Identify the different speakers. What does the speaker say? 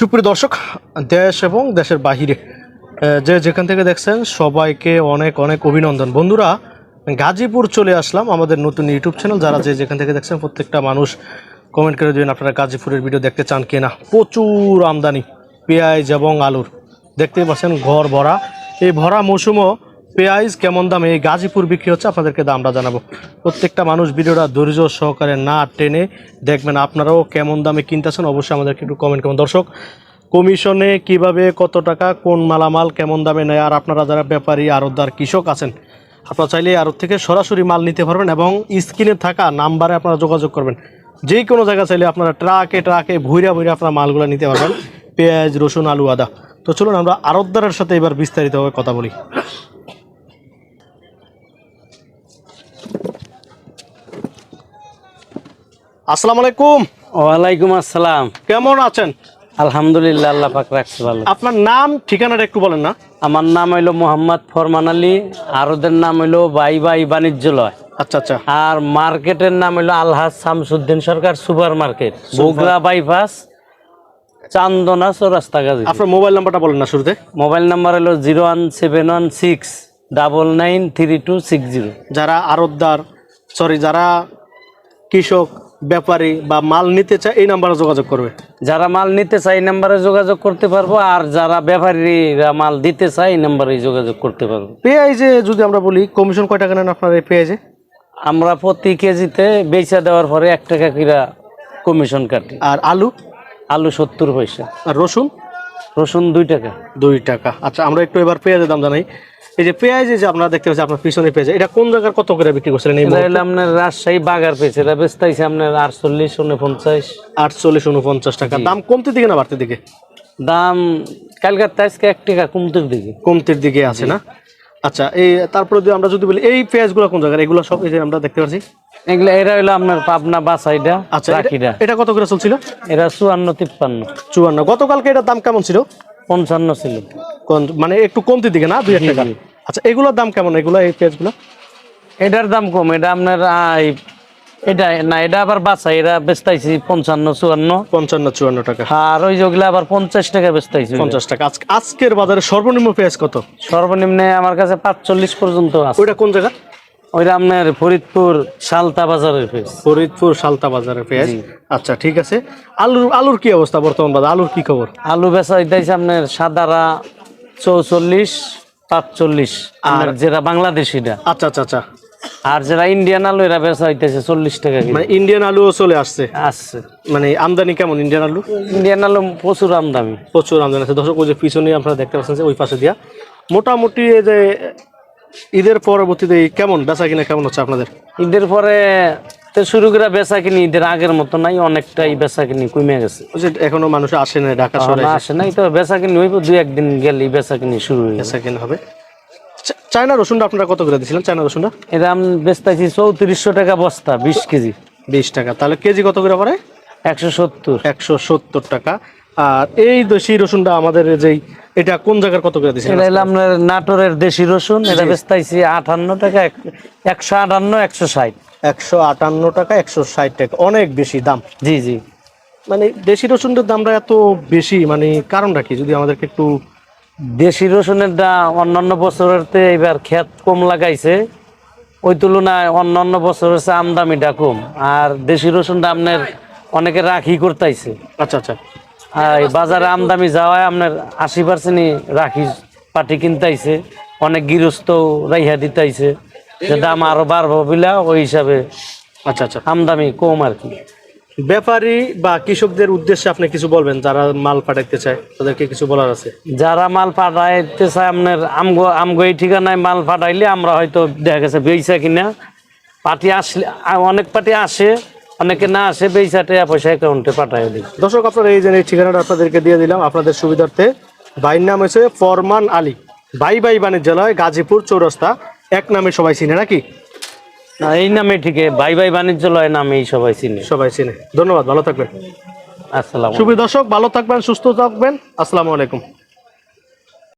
Speaker 1: সুপ্রিয় দর্শক, দেশ এবং দেশের বাহিরে যে যেখান থেকে দেখছেন, সবাইকে অনেক অনেক অভিনন্দন। বন্ধুরা, গাজীপুর চলে আসলাম আমাদের নতুন ইউটিউব চ্যানেল। যারা যে যেখান থেকে দেখছেন, প্রত্যেকটা মানুষ কমেন্ট করে দেবেন, আপনারা গাজীপুরের ভিডিও দেখতে চান কিনা। প্রচুর আমদানি, পেঁয়াজ এবং আলুর। দেখতেই পাচ্ছেন, ঘর ভরা। এই ভরা মৌসুমও পেঁয়াজ, কেমন দামে? এই গাজীপুর বিক্রি হচ্ছে, আপনাদেরকে দামটা জানাব। প্রত্যেকটা মানুষ ভিডিওটা ধৈর্য সহকারে না টেনে দেখবেন, আপনারাও কেমন দামে কিনতেছেন, অবশ্যই আমাদেরকে একটু কমেন্ট করুন দর্শক, কমিশনে কীভাবে কত টাকা, কোন মালামাল কেমন দামে নেয়, আর আপনারা যারা ব্যাপারী আরতদার কৃষক আছেন, আপনারা চাইলে আড়ত থেকে সরাসরি মাল নিতে পারবেন এবং স্ক্রিনে থাকা নাম্বারে আপনারা যোগাযোগ করবেন। যে কোনো জায়গা চাইলে আপনারা ট্রাকে ট্রাকে ভুইরা ভুইরা আপনারা মালগুলো নিতে পারবেন। পেঁয়াজ, রসুন, আলু, আদা। তো চলুন, আমরা আড়তদারের সাথে এবার বিস্তারিতভাবে কথা বলি। আসসালামু আলাইকুম।
Speaker 2: ওয়ালাইকুম আসসালাম।
Speaker 1: কেমন আছেন?
Speaker 2: আলহামদুলিল্লাহ আল্লাহ পাক রাখছে ভালো।
Speaker 1: আপনার নাম ঠিকানাটা একটু বলেন না।
Speaker 2: আমার নাম হইল মোহাম্মদ ফরমান আলী আর ওদের নাম হইল বাই বাই বাণিজ্যলয়।
Speaker 1: আচ্ছা আচ্ছা।
Speaker 2: আর মার্কেটের নাম হইল Alhaj Shamsuddin Sarkar super market Bogura bypass Chandana Chowrasta Gazi
Speaker 1: আপনার মোবাইল নাম্বারটা বলেন না শুরুতে।
Speaker 2: মোবাইল নাম্বার হলো zero one seven one six double nine three two six zero.
Speaker 1: যারা আড়তদার সরি যারা কৃষক ব্যাপারী বা মাল নিতে চায় এই নাম্বারে যোগাযোগ করবে।
Speaker 2: যারা মাল নিতে চায় এই নাম্বারে যোগাযোগ করতে পারব। আর যারা ব্যাপারীরা মাল দিতে চায় এই নাম্বারে যোগাযোগ করতে পারব।
Speaker 1: পেঁয়াজে যদি আমরা বলি কমিশন কয় টাকা নেন আপনার এই পেঁয়াজে?
Speaker 2: আমরা প্রতি কেজিতে বেচা দেওয়ার পরে এক টাকা কিরা কমিশন কাটি।
Speaker 1: আর আলু?
Speaker 2: আলু সত্তর পয়সা।
Speaker 1: আর রসুন?
Speaker 2: রসুন দুই টাকা।
Speaker 1: দুই টাকা। আচ্ছা আমরা একটু এবার পেঁয়াজের দাম জানাই। এই যে পেঁয়াজ যে আপনারা দেখতে পাচ্ছেন আপনার পিছনে পেঁয়াজ এটা কোন জায়গার কত করে বিক্রি করছিলেন এই
Speaker 2: এটা হলো আপনার রাজশাহী বাগার পেয়েছে এটা বেচতেছে আপনার আটচল্লিশ উনপঞ্চাশ।
Speaker 1: আটচল্লিশ উনপঞ্চাশ টাকা। দাম কমতে দিকে না বাড়তে দিকে?
Speaker 2: দাম কালকার আজকে এক টাকা কমতির দিকে।
Speaker 1: কমতির দিকে আছে না? আচ্ছা এই তারপরে যদি আমরা যদি বলি এই পেঁয়াজগুলো কোন জায়গায় এগুলো সব এই যে আমরা দেখতে পাচ্ছি
Speaker 2: এগুলো এরা হলো আপনার পাবনা বাসাইটা
Speaker 1: আচ্ছা এটা-
Speaker 2: রাখিটা
Speaker 1: এটা কত করে চলছিল?
Speaker 2: এরা চুয়ান্ন তিপ্পান্ন।
Speaker 1: চুয়ান্ন। গতকালকে এটার দাম কেমন ছিল?
Speaker 2: পঞ্চান্ন ছিল।
Speaker 1: মানে একটু কমতির দিকে না? দুই টাকা। আচ্ছা এগুলোর দাম কেমন? এগুলো এই পেঁয়াজগুলো?
Speaker 2: এটার দাম কম। এটা আপনার এটা না এটা আবার বাসাই এটা বেচতাইছি পঞ্চান্ন চুয়ান্ন।
Speaker 1: পঞ্চান্ন চুয়ান্ন টাকা।
Speaker 2: আর ওই যেগুলো আবার পঞ্চাশ টাকা বেচতাইছি
Speaker 1: পঞ্চাশ টাকা। আজকের বাজারে সর্বনিম্ন পেঁয়াজ কত?
Speaker 2: সর্বনিম্নে আমার কাছে পাঁচচল্লিশ পর্যন্ত আছে।
Speaker 1: ওইটা কোন জায়গা?
Speaker 2: ওইটা আপনার ফরিদপুর সালতা বাজারের ফেস
Speaker 1: ফরিদপুর সালতা বাজারের পেঁয়াজ। আচ্ছা ঠিক আছে। আলুর আলুর কি অবস্থা বর্তমান বাজার? আলুর কি খবর?
Speaker 2: আলু বেচা হইতেছে আপনার সাদারা চৌচল্লিশ পাঁচচল্লিশ। আর যেটা বাংলাদেশিটা।
Speaker 1: আচ্ছা আচ্ছা আচ্ছা।
Speaker 2: আর যেটা ইন্ডিয়ান আলু এরা বেচা হইতেছে চল্লিশ টাকা
Speaker 1: মানে ইন্ডিয়ান আলুও চলে আসছে।
Speaker 2: আসছে।
Speaker 1: মানে আমদানি কেমন ইন্ডিয়ান আলু?
Speaker 2: ইন্ডিয়ান আলু প্রচুর আমদামি
Speaker 1: প্রচুর আমদানি আছে। দর্শক ওই যে পিছনে আপনারা দেখতে পাচ্ছেন যে ওই পাশে দিয়া। মোটামুটি এই যে ঈদের পরবর্তীতে কেমন বেচা কিনা কেমন হচ্ছে আপনাদের?
Speaker 2: ঈদের পরে তো শুরু করে বেচা কিনি ঈদের আগের মতো নাই অনেকটাই বেচা কিনি কমে গেছে।
Speaker 1: ওই যে এখনও মানুষ আসে না ঢাকা শহরে
Speaker 2: আসে নাই তো বেচা কিনি হইব দুই একদিন গেলেই বেচা কিনি শুরু হয়ে গেছে
Speaker 1: বেচা কিনা হবে। চায়না রসুনটা আপনারা কত করে দিয়েছিলেন? চায়না রসুনটা?
Speaker 2: এটা আমি বেচতেছি চৌত্রিশশো টাকা বস্তা বিশ কেজি।
Speaker 1: বিশ টাকা। তাহলে কেজি কত করে পড়ে?
Speaker 2: একশো সত্তর।
Speaker 1: একশো সত্তর টাকা। আর এই দেশি রসুনটা আমাদের যেই এটা কোন জায়গার কত করে দিয়েছিলেন?
Speaker 2: এটা আপনার নাটোরের দেশি রসুন এটা বেচতেছি আটান্ন টাকা এক- একশো আটান্ন একশো ষাট।
Speaker 1: একশো আটান্ন টাকা একশো ষাট টাকা। অনেক বেশি দাম।
Speaker 2: জি জি।
Speaker 1: মানে দেশি রসুনটার দামটা এত বেশি মানে কারণটা কি? যদি আমাদেরকে একটু
Speaker 2: দেশি রসুনের দাম অন্যান্য বছরের চেয়ে এবার ক্ষেত কম লাগাইছে। ওই তুলনায় অন্যান্য বছরের চেয়ে আমদামিটা কম। আর দেশি রসুনটা আপনার অনেকে রাখি করতেছে
Speaker 1: আচ্ছা আচ্ছা।
Speaker 2: আর বাজারে আমদামি যাওয়ায় আপনার আশি পার্সেন্টই রাখি পাটি কিনতেছে অনেক গৃহস্থ রাইহা দিতেছে যে দাম আরও বাড়বো বিলা ওই হিসাবে
Speaker 1: আচ্ছা আচ্ছা।
Speaker 2: আমদামি কম আর কি।
Speaker 1: ব্যাপারী বা কৃষকদের উদ্দেশ্যে আপনি কিছু বলবেন যারা মাল পাঠাইতে চায় তাদেরকে কিছু বলার আছে?
Speaker 2: যারা মাল পাঠাইতে চায় আপনার আমগো আমগো এই ঠিকানায় মাল পাঠাইলে আমরা হয়তো দেখা গেছে বেইসা কিনা। পার্টি আসলে অনেক পার্টি আসে অনেকে না আসে বেইসা টাকা পয়সা অ্যাকাউন্টে পাঠাই দিই
Speaker 1: দর্শক আপনারা এই যে এই ঠিকানাটা আপনাদেরকে দিয়ে দিলাম আপনাদের সুবিধার্থে ভাইয়ের নাম হচ্ছে ফরমান আলী। ভাই ভাই বাণিজ্যালয় গাজীপুর চৌরাস্তা এক নামে সবাই চিনে নাকি?
Speaker 2: না এই নামে ঠিক ভাই ভাই নামে নামেই সবাই চিনে।
Speaker 1: সবাই চিনে। ধন্যবাদ ভালো থাকবেন।
Speaker 2: আসসালাম
Speaker 1: সুপ্রিয় দর্শক ভালো থাকবেন সুস্থ থাকবেন। আসসালামু আলাইকুম।